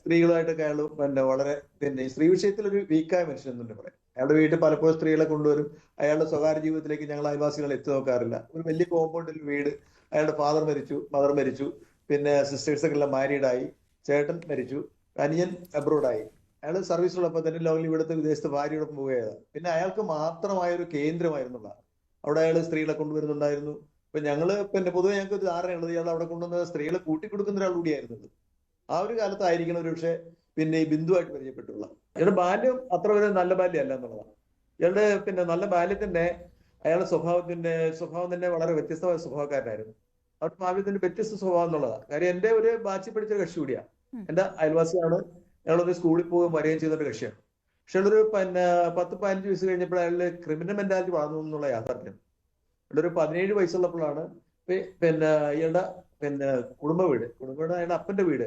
സ്ത്രീകളുമായിട്ടൊക്കെ അയാൾ പിന്നെ വളരെ പിന്നെ സ്ത്രീ വിഷയത്തിൽ ഒരു വീക്കായ മനുഷ്യൻ തന്നെ പറയാം. അയാളുടെ വീട്ടിൽ പലപ്പോഴും സ്ത്രീകളെ കൊണ്ടുവരും. അയാളുടെ സ്വകാര്യ ജീവിതത്തിലേക്ക് ഞങ്ങൾ അയൽവാസികൾ എത്തി നോക്കാറില്ല. ഒരു വലിയ കോമ്പൗണ്ടിൽ വീട് അയാളുടെ ഫാദർ മരിച്ചു മദർ മരിച്ചു പിന്നെ സിസ്റ്റേഴ്സ് ഒക്കെ എല്ലാം മാരീഡായി ചേട്ടൻ മരിച്ചു അനിയൻ അബ്രോഡായി അയാൾ സർവീസിലുള്ളപ്പോൾ തന്നെ ലോകൽ ഇവിടുത്തെ വിദേശത്ത് ഭാര്യയോടൊപ്പം പോവുകയാണ്. പിന്നെ അയാൾക്ക് മാത്രമായ ഒരു കേന്ദ്രമായിരുന്നുള്ള. അവിടെ അയാൾ സ്ത്രീകളെ കൊണ്ടുവരുന്നുണ്ടായിരുന്നു. ഇപ്പൊ ഞങ്ങൾ പിന്നെ പൊതുവെ ഞങ്ങൾക്ക് ഒരു ധാരണയുള്ളത് ഇയാൾ അവിടെ കൊണ്ടുവന്ന സ്ത്രീകളെ കൂട്ടിക്കൊടുക്കുന്ന ഒരാൾ കൂടിയായിരുന്നത് ആ ഒരു കാലത്തായിരിക്കണം ഒരു പക്ഷേ പിന്നെ ഈ ബിന്ദുവായിട്ട് പരിചയപ്പെട്ടുള്ള. ഇയാളുടെ ബാല്യം അത്ര വരെ നല്ല ബാല്യമല്ല എന്നുള്ളതാണ്. ഇയാളുടെ പിന്നെ നല്ല ബാല്യത്തിന്റെ അയാളുടെ സ്വഭാവത്തിന്റെ സ്വഭാവം തന്നെ വളരെ വ്യത്യസ്തമായ സ്വഭാവക്കാരനായിരുന്നു. അവരുടെ ബാല്യത്തിന്റെ വ്യത്യസ്ത സ്വഭാവം എന്നുള്ളതാണ്. കാര്യം എന്റെ ഒരു ബാച്ചി പഠിച്ച കക്ഷി കൂടിയാണ്. എന്റെ അയൽവാസിയാണ്. അയാളൊരു സ്കൂളിൽ പോകുകയും വരികയും ചെയ്ത ഒരു കക്ഷിയാണ്. പക്ഷെ ഒരു പിന്നെ പത്ത് പതിനഞ്ച് വയസ്സ് കഴിഞ്ഞപ്പോൾ അയാളുടെ ക്രിമിനൽ മെന്റാലിറ്റി വളർന്നു എന്നുള്ള യാഥാർത്ഥ്യം. ഒരു പതിനേഴ് വയസ്സുള്ളപ്പോഴാണ് പിന്നെ ഇയാളുടെ പിന്നെ കുടുംബ വീട്. കുടുംബ വീട് അയാളുടെ അപ്പന്റെ വീട്.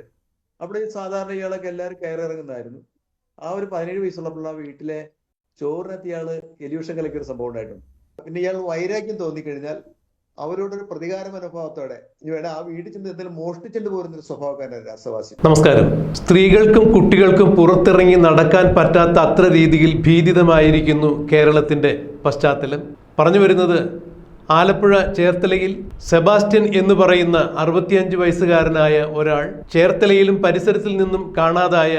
അവിടെ സാധാരണ ഇയാളൊക്കെ എല്ലാവരും കയറി ഇറങ്ങുന്നതായിരുന്നു ആ ഒരു പതിനേഴ് വയസ്സുള്ള ആ വീട്ടിലെ ചോറിനകത്ത് ഇയാൾ എലിവിഷൻ കലക്കിയ ഒരു സംഭവം ഉണ്ടായിട്ടുണ്ട്. പിന്നെ ഇയാൾ വൈരാഗ്യം തോന്നിക്കഴിഞ്ഞാൽ അവരോടൊരു പ്രതികാര മനോഭാവത്തോടെ ഇനി വേണേ ആ വീട്ടിൽ ചെന്ന് എന്തെങ്കിലും മോഷ്ടിച്ചിട്ട് പോരുന്ന ഒരു സ്വഭാവക്കാരൻ രാസവാസി. നമസ്കാരം. സ്ത്രീകൾക്കും കുട്ടികൾക്കും പുറത്തിറങ്ങി നടക്കാൻ പറ്റാത്ത അത്ര രീതിയിൽ ഭീതിതമായിരിക്കുന്നു കേരളത്തിന്റെ പശ്ചാത്തലം. പറഞ്ഞു വരുന്നത് ആലപ്പുഴ ചേർത്തലയിൽ സെബാസ്റ്റ്യൻ എന്ന് പറയുന്ന അറുപത്തിയഞ്ച് വയസ്സുകാരനായ ഒരാൾ ചേർത്തലയിലും പരിസരത്തിൽ നിന്നും കാണാതായ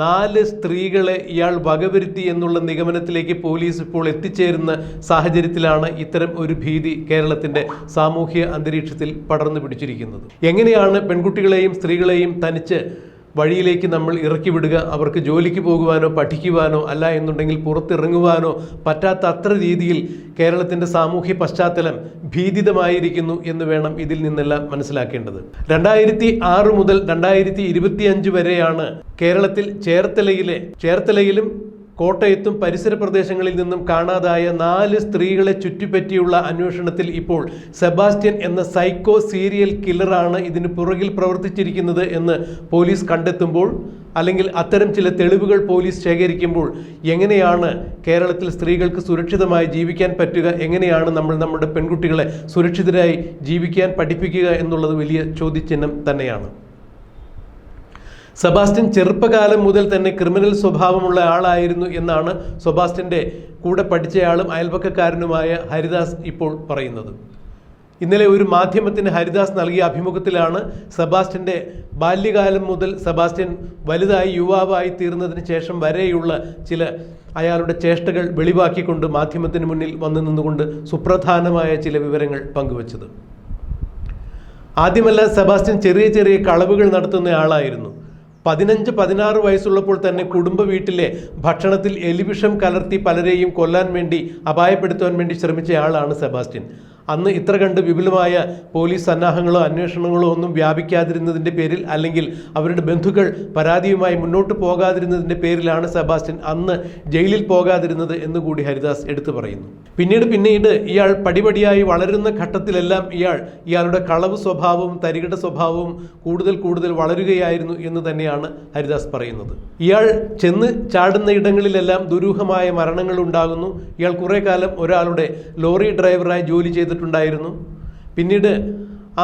നാല് സ്ത്രീകളെ ഇയാൾ വകവരുത്തി എന്നുള്ള നിഗമനത്തിലേക്ക് പോലീസ് ഇപ്പോൾ എത്തിച്ചേരുന്ന സാഹചര്യത്തിലാണ് ഇത്തരം ഒരു ഭീതി കേരളത്തിന്റെ സാമൂഹ്യ അന്തരീക്ഷത്തിൽ പടർന്നു പിടിച്ചിരിക്കുന്നത്. എങ്ങനെയാണ് പെൺകുട്ടികളെയും സ്ത്രീകളെയും തനിച്ച് വഴിയിലേക്ക് നമ്മൾ ഇറക്കി വിടുക അവർക്ക് ജോലിക്ക് പോകുവാനോ പഠിക്കുവാനോ അല്ല എന്നുണ്ടെങ്കിൽ പുറത്തിറങ്ങുവാനോ പറ്റാത്ത അത്ര രീതിയിൽ കേരളത്തിന്റെ സാമൂഹ്യ പശ്ചാത്തലം ഭീതിതമായിരിക്കുന്നു എന്ന് വേണം ഇതിൽ നിന്നെല്ലാം മനസ്സിലാക്കേണ്ടത്. രണ്ടായിരത്തി ആറ് മുതൽ രണ്ടായിരത്തി ഇരുപത്തി അഞ്ച് വരെയാണ് കേരളത്തിൽ ചേർത്തലയിലെ ചേർത്തലയിലും കോട്ടയത്തും പരിസര പ്രദേശങ്ങളിൽ നിന്നും കാണാതായ നാല് സ്ത്രീകളെ ചുറ്റിപ്പറ്റിയുള്ള അന്വേഷണത്തിൽ ഇപ്പോൾ സെബാസ്റ്റ്യൻ എന്ന സൈക്കോ സീരിയൽ കില്ലറാണ് ഇതിന് പുറകിൽ പ്രവർത്തിച്ചിരിക്കുന്നത് എന്ന് പോലീസ് കണ്ടെത്തുമ്പോൾ അല്ലെങ്കിൽ അത്തരം ചില തെളിവുകൾ പോലീസ് ശേഖരിക്കുമ്പോൾ എങ്ങനെയാണ് കേരളത്തിൽ സ്ത്രീകൾക്ക് സുരക്ഷിതമായി ജീവിക്കാൻ പറ്റുക? എങ്ങനെയാണ് നമ്മൾ നമ്മുടെ പെൺകുട്ടികളെ സുരക്ഷിതരായി ജീവിക്കാൻ പഠിപ്പിക്കുക എന്നുള്ളത് വലിയ ചോദ്യചിഹ്നം തന്നെയാണ്. സെബാസ്റ്റ്യൻ ചെറുപ്പകാലം മുതൽ തന്നെ ക്രിമിനൽ സ്വഭാവമുള്ള ആളായിരുന്നു എന്നാണ് സെബാസ്റ്റ്യന്റെ കൂടെ പഠിച്ചയാളും അയൽപക്കക്കാരനുമായ ഹരിദാസ് ഇപ്പോൾ പറയുന്നത്. ഇന്നലെ ഒരു മാധ്യമത്തിന് ഹരിദാസ് നൽകിയ അഭിമുഖത്തിലാണ് സെബാസ്റ്റ്യന്റെ ബാല്യകാലം മുതൽ സെബാസ്റ്റ്യൻ വലുതായി യുവാവായി തീർന്നതിന് ശേഷം വരെയുള്ള ചില അയാളുടെ ചേഷ്ടകൾ വെളിവാക്കിക്കൊണ്ട് മാധ്യമത്തിന് മുന്നിൽ വന്നു നിന്നുകൊണ്ട് സുപ്രധാനമായ ചില വിവരങ്ങൾ പങ്കുവച്ചത്. ആദ്യമല്ല സെബാസ്റ്റ്യൻ ചെറിയ ചെറിയ കളവുകൾ നടത്തുന്ന ആളായിരുന്നു. പതിനഞ്ച് പതിനാറ് വയസ്സുള്ളപ്പോൾ തന്നെ കുടുംബ വീട്ടിലെ ഭക്ഷണത്തിൽ എലിവിഷം കലർത്തി പലരെയും കൊല്ലാൻ വേണ്ടി അപായപ്പെടുത്തുവാൻ വേണ്ടി ശ്രമിച്ചയാളാണ് സെബാസ്റ്റ്യൻ. അന്ന് ഇത്ര കണ്ട് വിപുലമായ പോലീസ് സന്നാഹങ്ങളോ അന്വേഷണങ്ങളോ ഒന്നും വ്യാപിക്കാതിരുന്നതിന്റെ പേരിൽ അല്ലെങ്കിൽ അവരുടെ ബന്ധുക്കൾ പരാതിയുമായി മുന്നോട്ട് പോകാതിരുന്നതിന്റെ പേരിലാണ് സെബാസ്റ്റ്യൻ അന്ന് ജയിലിൽ പോകാതിരുന്നത് എന്ന് കൂടി ഹരിദാസ് എടുത്തു പറയുന്നു. പിന്നീട് പിന്നീട് ഇയാൾ പടിപടിയായി വളരുന്ന ഘട്ടത്തിലെല്ലാം ഇയാൾ ഇയാളുടെ കളവ് സ്വഭാവവും തരികിട സ്വഭാവവും കൂടുതൽ കൂടുതൽ വളരുകയായിരുന്നു എന്ന് തന്നെയാണ് ഹരിദാസ് പറയുന്നത്. ഇയാൾ ചെന്ന് ചാടുന്ന ഇടങ്ങളിലെല്ലാം ദുരൂഹമായ മരണങ്ങൾ ഉണ്ടാകുന്നു. ഇയാൾ കുറേ കാലം ഒരാളുടെ ലോറി ഡ്രൈവറായി ജോലി ചെയ്തിട്ടുണ്ടായിരുന്നു പിന്നീട്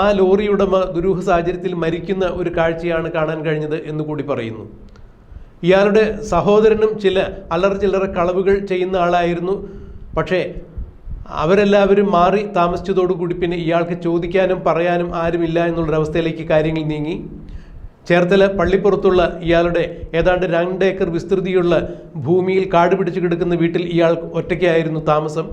ആ ലോറി ഉടമ ദുരൂഹ സാഹചര്യത്തിൽ മരിക്കുന്ന ഒരു കാഴ്ചയാണ് കാണാൻ കഴിഞ്ഞത് എന്ന് കൂടി പറയുന്നു. ഇയാളുടെ സഹോദരനും ചില അല്ലറ ചില്ലറ കളവുകൾ ചെയ്യുന്ന ആളായിരുന്നു. പക്ഷേ അവരെല്ലാവരും മാറി താമസിച്ചതോടുകൂടി പിന്നെ ഇയാൾക്ക് ചോദിക്കാനും പറയാനും ആരുമില്ല എന്നുള്ളൊരവസ്ഥയിലേക്ക് കാര്യങ്ങൾ നീങ്ങി. ചേർത്തല പള്ളിപ്പുറത്തുള്ള ഇയാളുടെ ഏതാണ്ട് രണ്ട് ഏക്കർ വിസ്തൃതിയുള്ള ഭൂമിയിൽ കാട് പിടിച്ചു കിടക്കുന്ന വീട്ടിൽ ഇയാൾ ഒറ്റയ്ക്കായിരുന്നു താമസം.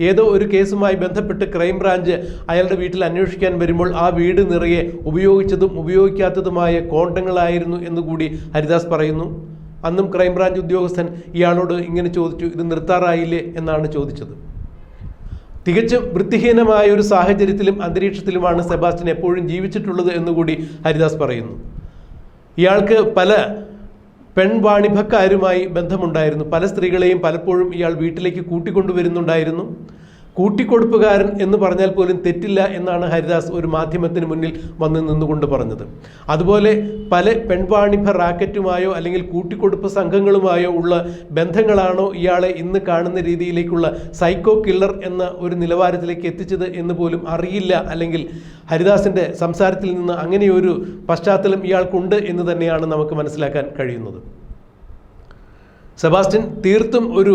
ഏതോ ഒരു കേസുമായി ബന്ധപ്പെട്ട് ക്രൈംബ്രാഞ്ച് അയാളുടെ വീട്ടിൽ അന്വേഷിക്കാൻ വരുമ്പോൾ ആ വീട് നിറയെ ഉപയോഗിച്ചതും ഉപയോഗിക്കാത്തതുമായ കോണ്ടങ്ങളായിരുന്നു എന്നുകൂടി ഹരിദാസ് പറയുന്നു. അന്നും ക്രൈംബ്രാഞ്ച് ഉദ്യോഗസ്ഥൻ ഇയാളോട് ഇങ്ങനെ ചോദിച്ചു ഇത് നിർത്താറായില്ലേ? എന്നാണ് ചോദിച്ചത്. തികച്ചും വൃത്തിഹീനമായ ഒരു സാഹചര്യത്തിലും അന്തരീക്ഷത്തിലുമാണ് സെബാസ്റ്റ്യൻ എപ്പോഴും ജീവിച്ചിട്ടുള്ളത് എന്നുകൂടി ഹരിദാസ് പറയുന്നു. ഇയാൾക്ക് പല പെൺവാണിഭക്കാരുമായി ബന്ധമുണ്ടായിരുന്നു. പല സ്ത്രീകളെയും പലപ്പോഴും ഇയാൾ വീട്ടിലേക്ക് കൂട്ടിക്കൊണ്ടുവരുന്നുണ്ടായിരുന്നു. കൂട്ടിക്കൊടുപ്പുകാരൻ എന്ന് പറഞ്ഞാൽ പോലും തെറ്റില്ല എന്നാണ് ഹരിദാസ് ഒരു മാധ്യമത്തിന് മുന്നിൽ വന്ന് നിന്നുകൊണ്ട് പറഞ്ഞത്. അതുപോലെ പല പെൺവാണിഭ റാക്കറ്റുമായോ അല്ലെങ്കിൽ കൂട്ടിക്കൊടുപ്പ് സംഘങ്ങളുമായോ ഉള്ള ബന്ധങ്ങളാണോ ഇയാളെ ഇന്ന് കാണുന്ന രീതിയിലേക്കുള്ള സൈക്കോ കില്ലർ എന്ന ഒരു നിലവാരത്തിലേക്ക് എത്തിച്ചത് എന്ന് പോലും അറിയില്ല അല്ലെങ്കിൽ ഹരിദാസിന്റെ സംസാരത്തിൽ നിന്ന് അങ്ങനെയൊരു പശ്ചാത്തലം ഇയാൾക്കുണ്ട് എന്ന് തന്നെയാണ് നമുക്ക് മനസ്സിലാക്കാൻ കഴിയുന്നത്. സെബാസ്റ്റ്യൻ തീർത്തും ഒരു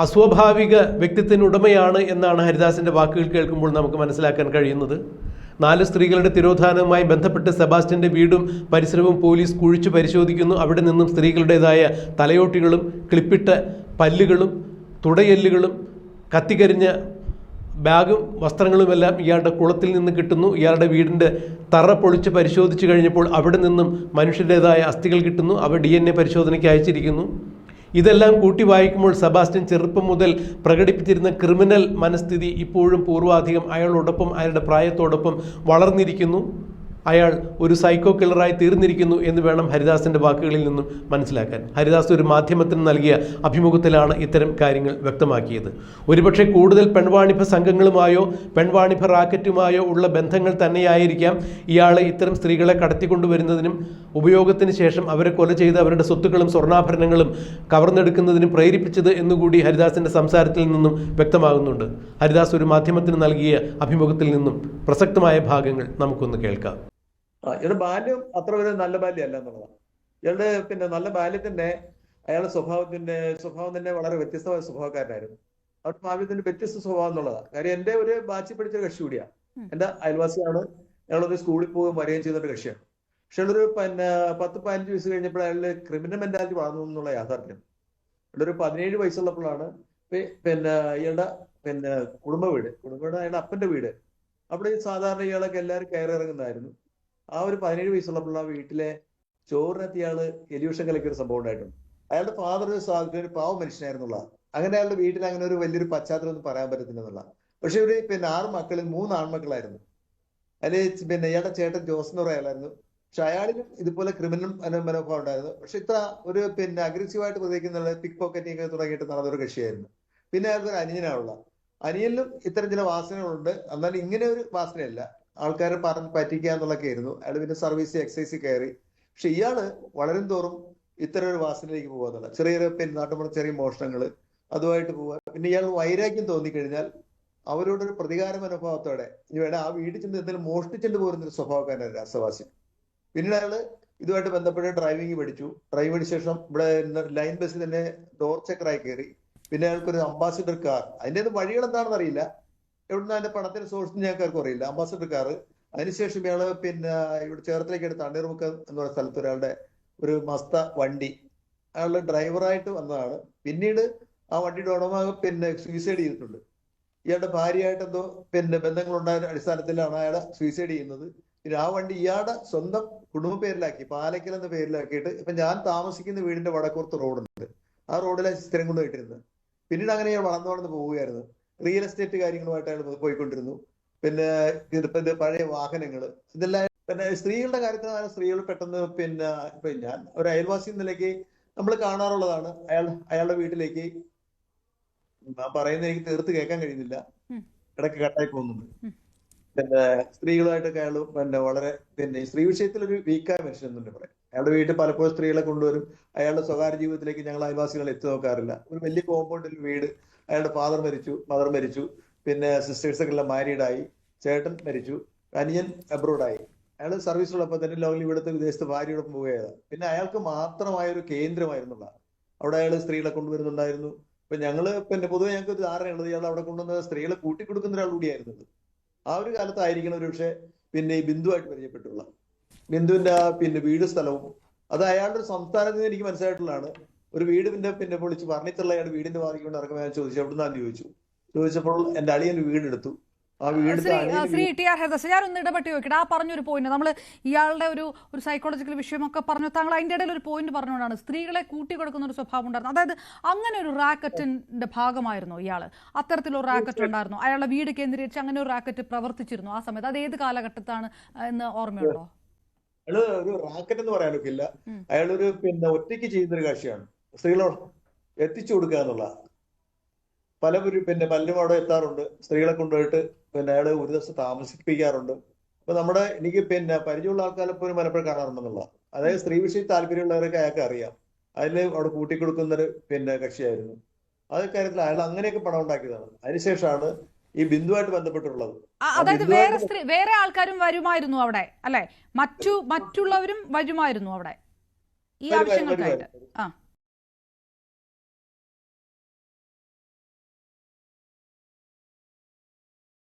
അസ്വാഭാവിക ഉടമയാണ് എന്നാണ് ഹരിദാസിന്റെ വാക്കുകൾ കേൾക്കുമ്പോൾ നമുക്ക് മനസ്സിലാക്കാൻ കഴിയുന്നത്. നാല് സ്ത്രീകളുടെ തിരോധാനവുമായി ബന്ധപ്പെട്ട് സെബാസ്റ്റ്യന്റെ വീടും പരിസരവും പോലീസ് കുഴിച്ചു പരിശോധിക്കുന്നു. അവിടെ നിന്നും സ്ത്രീകളുടേതായ തലയോട്ടികളും ക്ലിപ്പിട്ട പല്ലുകളും തുടയെല്ലുകളും കത്തിക്കരിഞ്ഞ ബാഗും വസ്ത്രങ്ങളുമെല്ലാം ഇയാളുടെ കുളത്തിൽ നിന്ന് കിട്ടുന്നു. ഇയാളുടെ വീടിന്റെ തറ പൊളിച്ച് പരിശോധിച്ച് കഴിഞ്ഞപ്പോൾ അവിടെ നിന്നും മനുഷ്യരുടേതായ അസ്ഥികൾ കിട്ടുന്നു. അവ ഡി പരിശോധനയ്ക്ക് അയച്ചിരിക്കുന്നു. ഇതെല്ലാം കൂട്ടി വായിക്കുമ്പോൾ സെബാസ്റ്റ്യൻ ചെറുപ്പം മുതൽ പ്രകടിപ്പിച്ചിരുന്ന ക്രിമിനൽ മനസ്ഥിതി ഇപ്പോഴും പൂർവാധികം. അയാളോടൊപ്പം അയാളുടെ പ്രായത്തോടൊപ്പം വളർന്നിരിക്കുന്നു. അയാൾ ഒരു സൈക്കോ കില്ലറായി തീർന്നിരിക്കുന്നു എന്ന് വേണം ഹരിദാസിന്റെ വാക്കുകളിൽ നിന്നും മനസ്സിലാക്കാൻ. ഹരിദാസ് ഒരു മാധ്യമത്തിന് നൽകിയ അഭിമുഖത്തിലാണ് ഇത്തരം കാര്യങ്ങൾ വ്യക്തമാക്കിയത്. ഒരുപക്ഷെ കൂടുതൽ പെൺവാണിഭ സംഘങ്ങളുമായോ പെൺവാണിഭ റാക്കറ്റുമായോ ഉള്ള ബന്ധങ്ങൾ തന്നെയായിരിക്കാം ഇയാളെ ഇത്തരം സ്ത്രീകളെ കടത്തിക്കൊണ്ടുവരുന്നതിനും ഉപയോഗത്തിന് ശേഷം അവരെ കൊല ചെയ്ത് അവരുടെ സ്വത്തുക്കളും സ്വർണാഭരണങ്ങളും കവർന്നെടുക്കുന്നതിനും പ്രേരിപ്പിച്ചത് എന്നുകൂടി ഹരിദാസിന്റെ സംസാരത്തിൽ നിന്നും വ്യക്തമാകുന്നുണ്ട്. ഹരിദാസ് ഒരു മാധ്യമത്തിന് നൽകിയ അഭിമുഖത്തിൽ നിന്നും പ്രസക്തമായ ഭാഗങ്ങൾ നമുക്കൊന്ന് കേൾക്കാം. ആ ഇയാളുടെ ബാല്യം അത്ര ഒരു നല്ല ബാല്യമല്ല എന്നുള്ളതാണ്. ഇയാളുടെ പിന്നെ നല്ല ബാല്യത്തിന്റെ അയാളുടെ സ്വഭാവത്തിന്റെ സ്വഭാവം തന്നെ വളരെ വ്യത്യസ്തമായ സ്വഭാവക്കാരനായിരുന്നു. അവരുടെ ബാല്യത്തിന്റെ വ്യത്യസ്ത സ്വഭാവം എന്നുള്ളതാണ്. കാര്യം എന്റെ ഒരു ബാച്ചി പഠിച്ച കക്ഷി കൂടിയാണ്. എന്റെ അയൽവാസിയാണ്. അയാളൊരു സ്കൂളിൽ പോകുകയും വരികയും ചെയ്യുന്ന ഒരു കക്ഷിയാണ്. പക്ഷെ ഒരു പിന്നെ പത്ത് പതിനഞ്ച് വയസ്സ് കഴിഞ്ഞപ്പോൾ അയാളുടെ ക്രിമിനൽ മെന്റാലിറ്റി വളർന്നു എന്നുള്ള യാഥാർത്ഥ്യം. ഒരു പതിനേഴ് വയസ്സുള്ളപ്പോഴാണ് പിന്നെ ഇയാളുടെ പിന്നെ കുടുംബ വീട്. കുടുംബ വീട് അയാളുടെ അപ്പന്റെ വീട്. അവിടെ സാധാരണ ഇയാളൊക്കെ എല്ലാവരും കയറി ഇറങ്ങുന്നതായിരുന്നു. ആ ഒരു പതിനേഴ് വയസ്സുള്ള ആ വീട്ടിലെ ചോറിനകത്ത് ഇയാൾ എലിവിഷം കലക്കിയ ഒരു സംഭവം ഉണ്ടായിട്ടുണ്ട്. അയാളുടെ ഫാദർ ഒരു സാധു ഒരു പാവ മനുഷ്യനായിരുന്നുള്ള അങ്ങനെ അയാളുടെ വീട്ടിൽ അങ്ങനെ ഒരു വലിയൊരു പശ്ചാത്തലം ഒന്നും പറയാൻ പറ്റത്തില്ല എന്നുള്ള. പക്ഷെ ഇവർ പിന്നെ ആറ് മക്കളിൽ മൂന്ന് ആൺമക്കളായിരുന്നു. അതിൽ പിന്നെ ഇയാളുടെ ചേട്ടൻ ജോസ് എന്ന് പറയാനായിരുന്നു പക്ഷെ അയാളിലും ഇതുപോലെ ക്രിമിനൽ മനോഭാവം ഉണ്ടായിരുന്നു. പക്ഷെ ഇത്ര ഒരു പിന്നെ അഗ്രസീവായിട്ട് പ്രതികരിക്കുന്ന പിക് പോക്കറ്റിംഗ് തുടങ്ങിയിട്ട് നടന്ന ഒരു കക്ഷിയായിരുന്നു. പിന്നെ അയാൾക്ക് ഒരു അനിയനാണുള്ള അനിയനിലും ഇത്തരം ചില വാസനകളുണ്ട്. എന്നാൽ ഇങ്ങനെ ഒരു വാസനയല്ല. ആൾക്കാരെ പറഞ്ഞ് പറ്റിക്കുക എന്നുള്ളതൊക്കെ ആയിരുന്നു. അയാൾ പിന്നെ സർവീസ് എക്സൈസിൽ കയറി. പക്ഷെ ഇയാൾ വളരും തോറും ഇത്തരം ഒരു വാസനയിലേക്ക് പോകാന്നുള്ള ചെറിയ നാട്ടുമ്പുറം ചെറിയ മോഷണങ്ങൾ അതുമായിട്ട് പോവുക. പിന്നെ ഇയാൾ വൈരാഗ്യം തോന്നിക്കഴിഞ്ഞാൽ അവരോടൊരു പ്രതികാര മനോഭാവത്തോടെ ഇനി വേണേ ആ വീട്ടിൽ ചെന്ന് എന്തെങ്കിലും മോഷ്ടിച്ചിട്ട് പോരുന്ന ഒരു സ്വഭാവക്കാരനാണ് രാസവാസി. പിന്നീട് അയാൾ ഇതുമായിട്ട് ബന്ധപ്പെട്ട് ഡ്രൈവിംഗ് പഠിച്ചു. ഡ്രൈവ് പഠിച്ച ശേഷം ഇവിടെ ലൈൻ ബസ്സിൽ തന്നെ ഡോർ ചെക്കറായി കയറി. പിന്നെ അയാൾക്കൊരു അംബാസിഡർ കാർ അതിന്റെ വഴികൾ എന്താണെന്ന് അറിയില്ല. എവിടുന്ന് അതിന്റെ പണത്തിന്റെ സോഴ്സ് ഞങ്ങൾക്ക് അറിയില്ല. അംബാസിഡർ കാർ അതിനുശേഷം ഇയാൾ പിന്നെ ഇവിടെ ചേർത്തിലേക്ക് എടുത്ത അണ്ണീർമുക്ക് എന്ന് പറയുന്ന സ്ഥലത്ത് ഒരാളുടെ ഒരു മസ്ത വണ്ടി. അയാളുടെ ഡ്രൈവറായിട്ട് വന്നതാണ്. പിന്നീട് ആ വണ്ടിയുടെ ഉടമ പിന്നെ സൂയിസൈഡ് ചെയ്തിട്ടുണ്ട്. ഇയാളുടെ ഭാര്യയായിട്ട് എന്തോ പിന്നെ ബന്ധങ്ങളുണ്ടായ അടിസ്ഥാനത്തിലാണ് അയാൾ സൂയിസൈഡ് ചെയ്യുന്നത്. പിന്നെ ആ വണ്ടി ഇയാളുടെ സ്വന്തം കുടുംബ പേരിലാക്കി പാലക്കൽ എന്ന പേരിലാക്കിയിട്ട് ഇപ്പൊ ഞാൻ താമസിക്കുന്ന വീടിന്റെ വടക്കുറത്ത് റോഡുണ്ട്. ആ റോഡിലെ സ്ഥിരം കൊണ്ട് കിട്ടിരുന്നത്. പിന്നീട് അങ്ങനെ വളർന്നു വളർന്ന് പോവുകയായിരുന്നു. റിയൽ എസ്റ്റേറ്റ് കാര്യങ്ങളുമായിട്ട് അയാൾ പോയിക്കൊണ്ടിരുന്നു. പിന്നെ ഇതിപ്പോ ഇത് പഴയ വാഹനങ്ങൾ ഇതെല്ലാം പിന്നെ സ്ത്രീകളുടെ കാര്യത്തിൽ സ്ത്രീകൾ പെട്ടെന്ന് പിന്നെ ഇപ്പൊ ഞാൻ ഒരു അയൽവാസി നിലയ്ക്ക് നമ്മൾ കാണാറുള്ളതാണ്. അയാൾ അയാളുടെ വീട്ടിലേക്ക് പറയുന്ന എനിക്ക് തീർത്ത് കേൾക്കാൻ കഴിയുന്നില്ല. ഇടയ്ക്ക് കട്ടായി പോകുന്നുണ്ട്. പിന്നെ സ്ത്രീകളുമായിട്ടൊക്കെ അയാൾ പിന്നെ വളരെ പിന്നെ സ്ത്രീ വിഷയത്തിൽ ഒരു വീക്കായ മനുഷ്യൻ എന്നുണ്ട് പറയാം അയാളുടെ വീട്ടിൽ പലപ്പോഴും സ്ത്രീകളെ കൊണ്ടുവരും. അയാളുടെ സ്വകാര്യ ജീവിതത്തിലേക്ക് ഞങ്ങൾ അയൽവാസികൾ എത്തി നോക്കാറില്ല. ഒരു വലിയ കോമ്പൗണ്ടിൽ വീട് അയാളുടെ ഫാദർ മരിച്ചു മദർ മരിച്ചു പിന്നെ സിസ്റ്റേഴ്സ് ഒക്കെ എല്ലാം മാരീഡായി ചേട്ടൻ മരിച്ചു അനിയൻ അബ്രോഡായി അയാൾ സർവീസിലുള്ളപ്പോൾ തന്നെ ലോകൽ ഇവിടുത്തെ വിദേശത്ത് ഭാര്യയോടൊപ്പം പോവുകയാണ്. പിന്നെ അയാൾക്ക് മാത്രമായ ഒരു കേന്ദ്രമായിരുന്നുള്ള അവിടെ അയാൾ സ്ത്രീകളെ കൊണ്ടുവരുന്നുണ്ടായിരുന്നു. ഇപ്പൊ ഞങ്ങൾ പിന്നെ പൊതുവെ ഞങ്ങൾക്ക് ഒരു ധാരണയുള്ളത് ഇയാൾ അവിടെ കൊണ്ടുവന്ന സ്ത്രീകളെ കൂട്ടിക്കൊടുക്കുന്ന ഒരാൾ കൂടിയായിരുന്നത് ആ ഒരു കാലത്തായിരിക്കണം ഒരു പക്ഷേ പിന്നെ ഈ ബിന്ദുവായിട്ട് പരിചയപ്പെട്ടുള്ള ബിന്ദുവിന്റെ ആ പിന്നെ വീട് സ്ഥലവും അത് അയാളുടെ ഒരു സംസ്ഥാനത്ത് നിന്ന് എനിക്ക് മനസ്സിലായിട്ടുള്ളതാണ്. ഒരു വീട് പിന്നെ പിന്നെ പൊളിച്ച് പറഞ്ഞിട്ടുള്ള അയാൾ വീടിന്റെ വാങ്ങിക്കൊണ്ട് ഇറക്കുമ്പോൾ ഞാൻ ചോദിച്ചു എവിടുന്നാന്ന് ചോദിച്ചു. ചോദിച്ചപ്പോൾ എന്റെ അളിയൻ വീടെടുത്തു. ആ വീട് ശ്രീ ടി ആർ ഹരിദാസ് ഞാൻ ഒന്ന് ഇടപെട്ട് ചോദിക്കട്ടെ. ആ പറഞ്ഞൊരു പോയിന്റ് നമ്മൾ ഇയാളുടെ ഒരു ഒരു സൈക്കോളജിക്കൽ വിഷയമൊക്കെ പറഞ്ഞു. താങ്കൾ അതിന്റെ ഇടയിൽ ഒരു പോയിന്റ് പറഞ്ഞുകൊണ്ടാണ് സ്ത്രീകളെ കൂട്ടി കൊടുക്കുന്ന ഒരു സ്വഭാവം ഉണ്ടായിരുന്നു. അതായത് അങ്ങനെ ഒരു റാക്കറ്റിന്റെ ഭാഗമായിരുന്നു ഇയാൾ അത്തരത്തിലൊരു റാക്കറ്റ് ഉണ്ടായിരുന്നു? അയാളുടെ വീട് കേന്ദ്രീകരിച്ച് അങ്ങനെ ഒരു റാക്കറ്റ് പ്രവർത്തിച്ചിരുന്നു ആ സമയത്ത്? അത് ഏത് കാലഘട്ടത്താണ് എന്ന് ഓർമ്മയുണ്ടോ? അയാൾ ഒരു റാക്കറ്റ് എന്ന് പറയാൻ ഒക്കില്ല. ഉം. അയാളൊരു പിന്നെ ഒറ്റയ്ക്ക് ചെയ്യുന്ന ഒരു കാഴ്ചയാണ്. സ്ത്രീകളോട് എത്തിച്ചു കൊടുക്കുക എന്നുള്ള. പലവരും പിന്നെ പലരും അവിടെ എത്താറുണ്ട്. സ്ത്രീകളെ കൊണ്ടുപോയിട്ട് പിന്നെ അയാൾ ഒരു ദിവസം താമസിപ്പിക്കാറുണ്ട്. അപ്പൊ നമ്മുടെ എനിക്ക് പിന്നെ പരിചയമുള്ള ആൾക്കാരെ പോലും പലപ്പോഴും കാണാറുണ്ടെന്നുള്ള. അതായത് സ്ത്രീ വിഷയം താല്പര്യമുള്ളവരൊക്കെ അയാൾക്ക് അറിയാം. അതിൽ അവിടെ കൂട്ടിക്കൊടുക്കുന്നൊരു പിന്നെ കക്ഷിയായിരുന്നു. അത് കാര്യത്തിൽ അയാൾ അങ്ങനെയൊക്കെ പണം ഉണ്ടാക്കിയതാണ്. അതിനുശേഷമാണ് ഈ ബിന്ദുവായിട്ട് ബന്ധപ്പെട്ടുള്ളത്. അതായത് വേറെ സ്ത്രീ വേറെ ആൾക്കാരും വരുമായിരുന്നു അവിടെ അല്ലെ? മറ്റു മറ്റുള്ളവരും വരുമായിരുന്നു അവിടെ. ഈ ആവശ്യങ്ങൾക്കായിട്ട്. ആ.